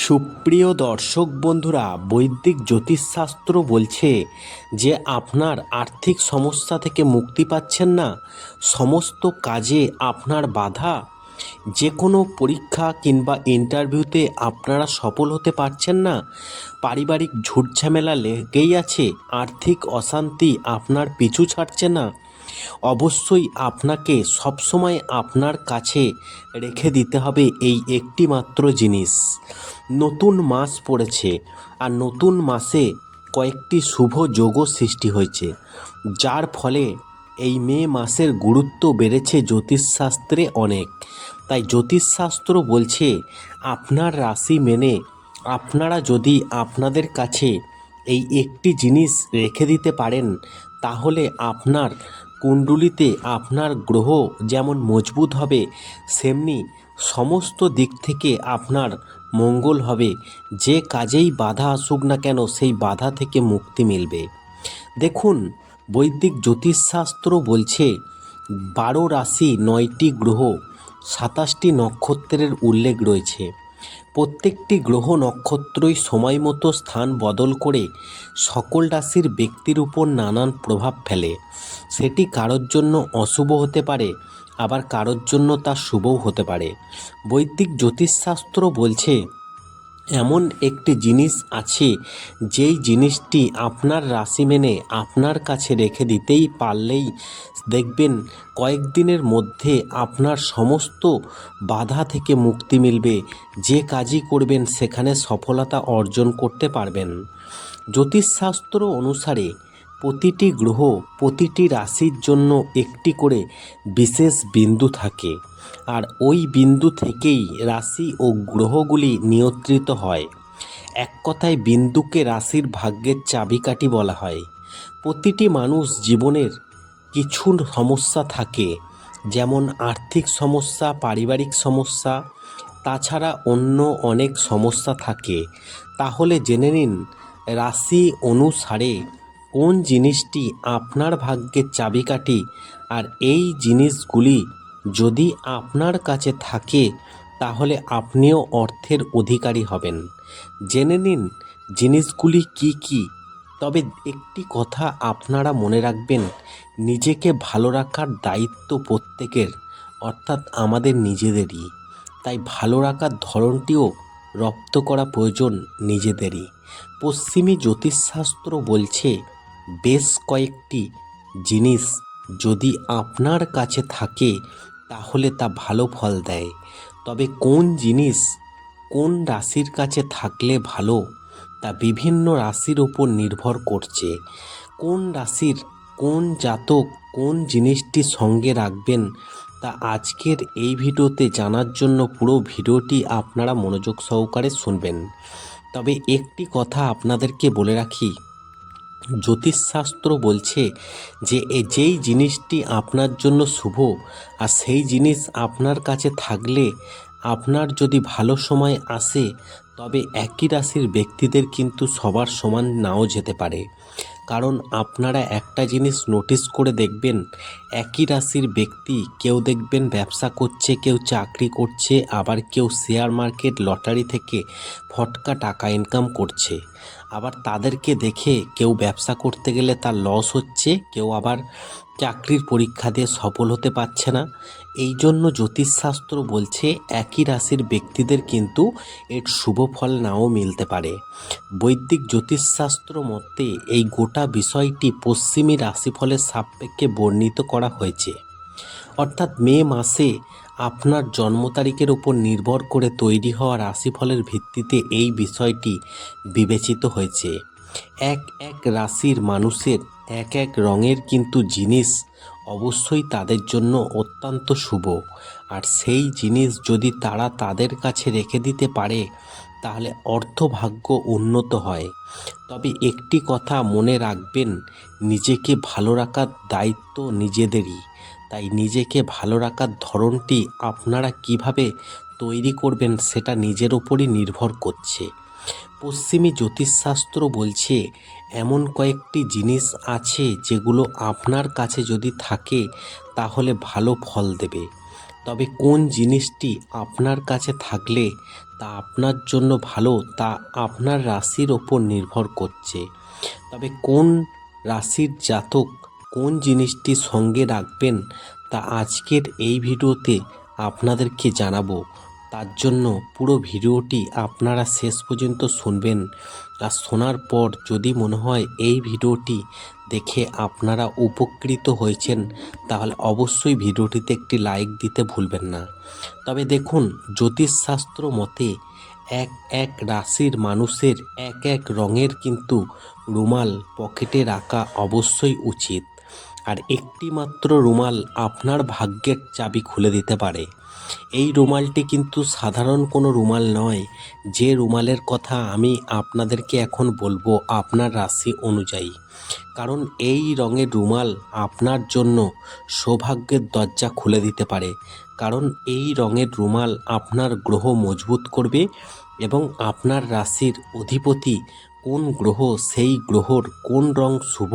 সুপ্রিয় দর্শক বন্ধুরা, বৈদিক জ্যোতিষশাস্ত্র বলছে যে আপনার আর্থিক সমস্যা থেকে মুক্তি পাচ্ছেন না। সমস্ত কাজে আপনার বাধা। যে কোনো পরীক্ষা কিংবা ইন্টারভিউতে আপনারা সফল হতে পারছেন না। পারিবারিক ঝুটঝামেলা লেগেই আছে। আর্থিক অশান্তি আপনার পিছু ছাড়ছে না। অবশ্যই আপনাকে সবসময় আপনার কাছে রেখে দিতে হবে এই একটি মাত্র জিনিস। নতুন মাস পড়েছে আর নতুন মাসে কয়েকটি শুভ যোগ সৃষ্টি হয়েছে। যার ফলে এই মে মাসের গুরুত্ব বেড়েছে জ্যোতিষশাস্ত্রে অনেক। তাই জ্যোতিষশাস্ত্র বলছে, আপনার রাশি মেনে আপনারা যদি আপনাদের কাছে এই একটি জিনিস রেখে দিতে পারেন, তাহলে আপনার কুণ্ডলিতে আপনার গ্রহ যেমন মজবুত হবে, সেমনি সমস্ত দিক থেকে আপনার মঙ্গল হবে। যে কাজেই বাধা আসুক না কেন, সেই বাধা থেকে মুক্তি মিলবে। দেখুন, বৈদিক জ্যোতিষশাস্ত্র বলছে, বারো রাশি নয়টি গ্রহ, সাতাশটি নক্ষত্রের উল্লেখ রয়েছে। প্রত্যেকটি গ্রহ নক্ষত্রই সময় মতো স্থান বদল করে সকল রাশির ব্যক্তির উপর নানান প্রভাব ফেলে। সেটি কারোর জন্য অশুভ হতে পারে আবার কারোর জন্য তা শুভও হতে পারে। বৈদিক জ্যোতিষশাস্ত্র বলছে, এমন একটি জিনিস আছে, যেই জিনিসটি আপনার রাশি মেনে আপনার কাছে রেখে দিতেই পারলেই দেখবেন কয়েকদিনের মধ্যে আপনার সমস্ত বাধা থেকে মুক্তি মিলবে। যে কাজই করবেন, সেখানে সফলতা অর্জন করতে পারবেন। জ্যোতিষশাস্ত্র অনুসারে প্রতিটি গ্রহ প্রতিটি রাশির জন্য একটি করে বিশেষ বিন্দু থাকে। আর ওই বিন্দু থেকেই রাশি ও গ্রহগুলি নিয়ন্ত্রিত হয়। এক কথায় বিন্দুকে রাশির ভাগ্যের চাবিকাঠি বলা হয়। প্রতিটি মানুষ জীবনের কিছু সমস্যা থাকে, যেমন আর্থিক সমস্যা, পারিবারিক সমস্যা, তাছাড়া অন্য অনেক সমস্যা থাকে। তাহলে জেনে নিন, রাশি অনুসারে কোন জিনিসটি আপনার ভাগ্যের চাবিকাঠি আর এই জিনিসগুলি যদি আপনার কাছে থাকে, তাহলে আপনিও অর্থের অধিকারী হবেন। জেনে নিন, জিনিসগুলি কি কি? তবে একটি কথা আপনারা মনে রাখবেন, নিজেকে ভালো রাখার দায়িত্ব প্রত্যেকের, অর্থাৎ আমাদের নিজেদেরই। তাই ভালো রাখার ধরনটিও রপ্ত করা প্রয়োজন নিজেদেরই। পশ্চিমী জ্যোতিষশাস্ত্র বলছে বেশ কয়েকটি জিনিস যদি আপনার কাছে থাকে, তাহলে তা ভালো ফল দেয়। তবে কোন জিনিস কোন রাশির কাছে থাকলে ভালো, তা বিভিন্ন রাশির ওপর নির্ভর করছে। কোন রাশির কোন জাতক কোন জিনিসটি সঙ্গে রাখবেন, তা আজকের এই ভিডিওতে জানার জন্য পুরো ভিডিওটি আপনারা মনোযোগ সহকারে শুনবেন। তবে একটি কথা আপনাদেরকে বলে রাখি জ্যোতিষশাস্ত্র বলছে যে যেই জিনিসটি আপনার জন্য শুভ, আর সেই জিনিস আপনার কাছে থাকলে আপনার যদি ভালো সময় আসে, তবে একই রাশির ব্যক্তিদের কিন্তু সবার সমান নাও যেতে পারে। কারণ আপনারা একটা জিনিস নোটিস করে দেখবেন, একই রাশির ব্যক্তি কেউ দেখবেন ব্যবসা করছে, কেউ চাকরি করছে, আবার কেউ শেয়ার মার্কেট, লটারি থেকে ফটকা টাকা ইনকাম করছে। আবার তাদেরকে দেখে কেউ ব্যবসা করতে গেলে তার লস হচ্ছে, কেউ আবার চাকরির পরীক্ষা দিয়ে সফল হতে পারছে না। এই জন্য জ্যোতিষশাস্ত্র বলছে একই রাশির ব্যক্তিদের কিন্তু এর শুভ ফল নাও মিলতে পারে। বৈদিক জ্যোতিষশাস্ত্র মতে এই গোটা বিষয়টি পশ্চিমী রাশিফলের সাপেক্ষে বর্ণিত করা হয়েছে। অর্থাৎ মে মাসে আপনার জন্ম তারিখের উপর নির্ভর করে তৈরি হওয়া রাশিফলের ভিত্তিতে এই বিষয়টি বিবেচিত হয়েছে। এক এক রাশির মানুষের এক এক রঙের কিন্তু জিনিস অবশ্যই তাদের জন্য অত্যন্ত শুভ। আর সেই জিনিস যদি তারা তাদের কাছে রেখে দিতে পারে, তাহলে অর্থভাগ্য উন্নত হয়। তবে একটি কথা মনে রাখবেন, নিজেকে ভালো রাখার দায়িত্ব নিজেদেরই। তাই নিজেকে ভালো রাখার ধরনটি আপনারা কীভাবে তৈরি করবেন সেটা নিজের ওপরই নির্ভর করছে। পশ্চিমী জ্যোতিষশাস্ত্র বলছে, এমন কয়েকটি জিনিস আছে যেগুলো আপনার কাছে যদি থাকে, তাহলে ভালো ফল দেবে। তবে কোন জিনিসটি আপনার কাছে থাকলে তা আপনার জন্য ভালো, তা আপনার রাশির ওপর নির্ভর করছে। তবে কোন রাশির জাতক কোন জিনিসটি সঙ্গে রাখবেন তা আজকের এই ভিডিওতে আপনাদেরকে জানাব। তার জন্য পুরো ভিডিওটি আপনারা শেষ পর্যন্ত শুনবেন। আর শোনার পর যদি মনে হয় এই ভিডিওটি দেখে আপনারা উপকৃত হয়েছেন, তাহলে অবশ্যই ভিডিওটিতে একটি লাইক দিতে ভুলবেন না। তবে দেখুন, জ্যোতিষশাস্ত্র মতে এক এক রাশির মানুষের এক এক রঙের কিন্তু রুমাল পকেটে রাখা অবশ্যই উচিত। আর একটি মাত্র রুমাল আপনার ভাগ্যের চাবি খুলে দিতে পারে। এই রুমালটি কিন্তু সাধারণ কোনো রুমাল নয়। যে রুমালের কথা আমি আপনাদেরকে এখন বলব আপনার রাশি অনুযায়ী। কারণ এই রঙের রুমাল আপনার জন্য সৌভাগ্যের দরজা খুলে দিতে পারে। কারণ এই রঙের রুমাল আপনার গ্রহ মজবুত করবে এবং আপনার রাশির অধিপতি কোন গ্রহ, সেই গ্রহর কোন রং শুভ,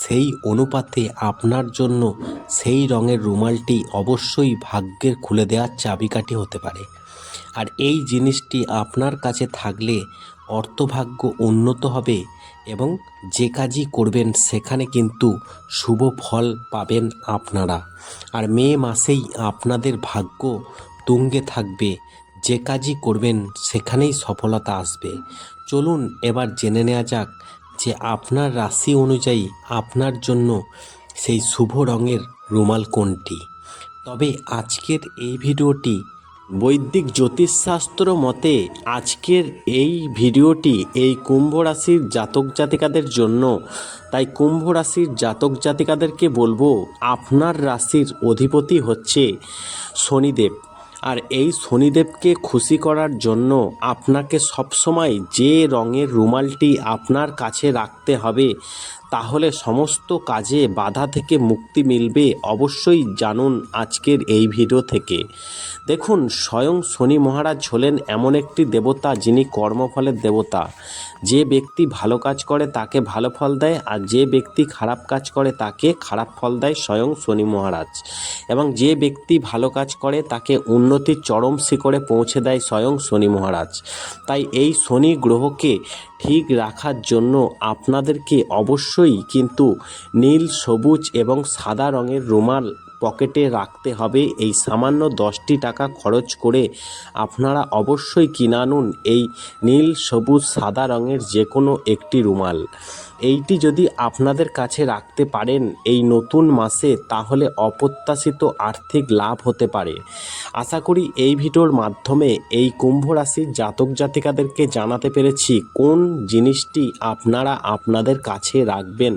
সেই অনুপাতে আপনার জন্য সেই রঙের রুমালটি অবশ্যই ভাগ্যের খুলে দেওয়ার চাবিকাঠি হতে পারে। আর এই জিনিসটি আপনার কাছে থাকলে অর্থভাগ্য উন্নত হবে এবং যে কাজই করবেন সেখানে কিন্তু শুভ ফল পাবেন আপনারা। আর মে মাসেই আপনাদের ভাগ্য তুঙ্গে থাকবে যে কাজই করবেন সেখানেই সফলতা আসবে। চলুন এবার জেনে নেওয়া যাক যে আপনার রাশি অনুযায়ী আপনার জন্য সেই শুভ রঙের রুমাল কোনটি। তবে আজকের এই ভিডিওটি বৈদিক জ্যোতিষশাস্ত্র মতে আজকের এই ভিডিওটি এই কুম্ভ রাশির জাতক জাতিকাদের জন্য। তাই কুম্ভ রাশির জাতক জাতিকাদেরকে বলব, আপনার রাশির অধিপতি হচ্ছে শনিদেব। আর এই শনিদেবকে খুশি করার জন্য আপনাকে সবসময় যে রঙের রুমালটি আপনার কাছে রাখতে হবে, তাহলে সমস্ত কাজে বাধা থেকে মুক্তি মিলবে অবশ্যই জানুন আজকের এই ভিডিও থেকে। দেখুন, স্বয়ং শনি মহারাজ হলেন এমন একটি দেবতা যিনি কর্মফলের দেবতা। যে ব্যক্তি ভালো কাজ করে তাকে ভালো ফল দেয় আর যে ব্যক্তি খারাপ কাজ করে তাকে খারাপ ফল দেয় স্বয়ং শনি মহারাজ। এবং যে ব্যক্তি ভালো কাজ করে তাকে উন্নতির চরম শিখরে পৌঁছে দেয় স্বয়ং শনি মহারাজ। তাই এই শনি গ্রহকে ঠিক রাখার জন্য আপনাদেরকে অবশ্যই কিন্তু নীল, সবুজ এবং সাদা রঙের রুমাল পকেটে রাখতে হবে। এই সামান্য দশটি টাকা খরচ করে আপনারা অবশ্যই কিনে আনুন এই নীল, সবুজ, সাদা রঙের যে কোনো একটি রুমাল। এইটি যদি আপনাদের কাছে রাখতে পারেন এই নতুন মাসে, তাহলে অপ্রত্যাশিত আর্থিক লাভ হতে পারে। আশা করি এই ভিডিওর মাধ্যমে এই কুম্ভ রাশির জাতক জাতিকাদেরকে জানাতে পেরেছি কোন জিনিসটি আপনারা আপনাদের কাছে রাখবেন।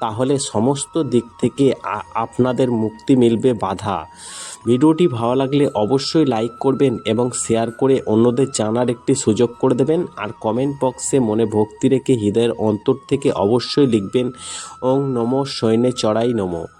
তাহলে সমস্ত দিক থেকে আপনাদের মুক্তি মিলবে বাধা। ভিডিওটি ভালো লাগলে অবশ্যই লাইক করবেন এবং শেয়ার করে অন্যদের জানার একটি সুযোগ করে দেবেন। আর কমেন্ট বক্সে মনে ভক্তি রেখে হৃদয়ের অন্তর থেকে অবশ্যই লিখবেন। ওং নমঃ সৈন্যে চড়াই নমঃ।